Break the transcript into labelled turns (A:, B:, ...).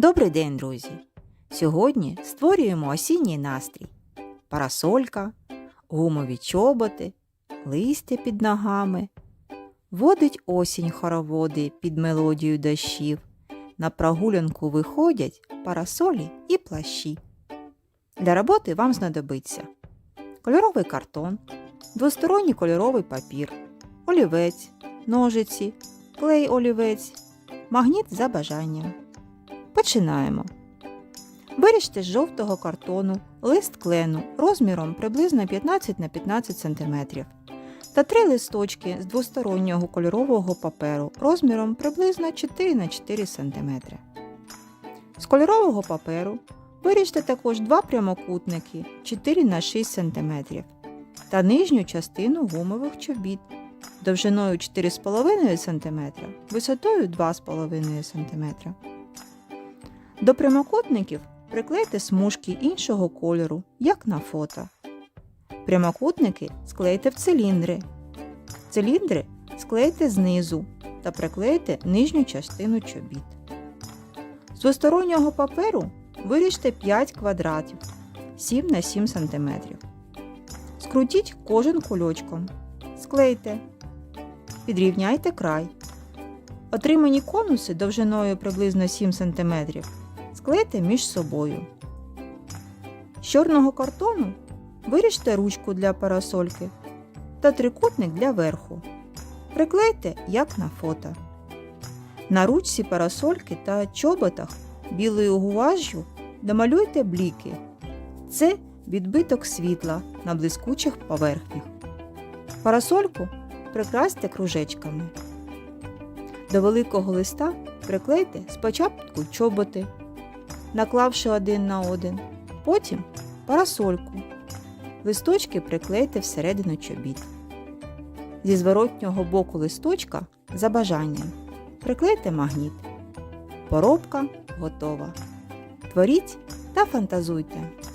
A: Добрий день, друзі! Сьогодні створюємо осінній настрій. Парасолька, гумові чоботи, листя під ногами. Водить осінь хороводи під мелодію дощів. На прогулянку виходять парасолі і плащі. Для роботи вам знадобиться кольоровий картон, двосторонній кольоровий папір, олівець, ножиці, клей олівець, магніт за бажанням. Починаємо. Виріжте з жовтого картону лист клену розміром приблизно 15 на 15 см та три листочки з двостороннього кольорового паперу розміром приблизно 4 на 4 см. З кольорового паперу виріжте також два прямокутники 4 на 6 см та нижню частину гумових чобіт довжиною 4,5 см, висотою 2,5 см. До прямокутників приклейте смужки іншого кольору, як на фото. Прямокутники склейте в циліндри. Циліндри склейте знизу та приклейте нижню частину чобіт. З двостороннього паперу виріжте 5 квадратів 7 на 7 см. Скрутіть кожен кульочком. Склейте. Підрівняйте край. Отримані конуси довжиною приблизно 7 см склейте між собою. З чорного картону виріжте ручку для парасольки та трикутник для верху. Приклейте, як на фото. На ручці парасольки та чоботах білою гуажжю домалюйте бліки. Це відбиток світла на блискучих поверхнях. Парасольку прикрасьте кружечками. До великого листа приклейте спочатку чоботи, наклавши один на один, потім парасольку. Листочки приклейте всередину чобіт. Зі зворотнього боку листочка за бажанням приклейте магніт. Поробка готова. Творіть та фантазуйте.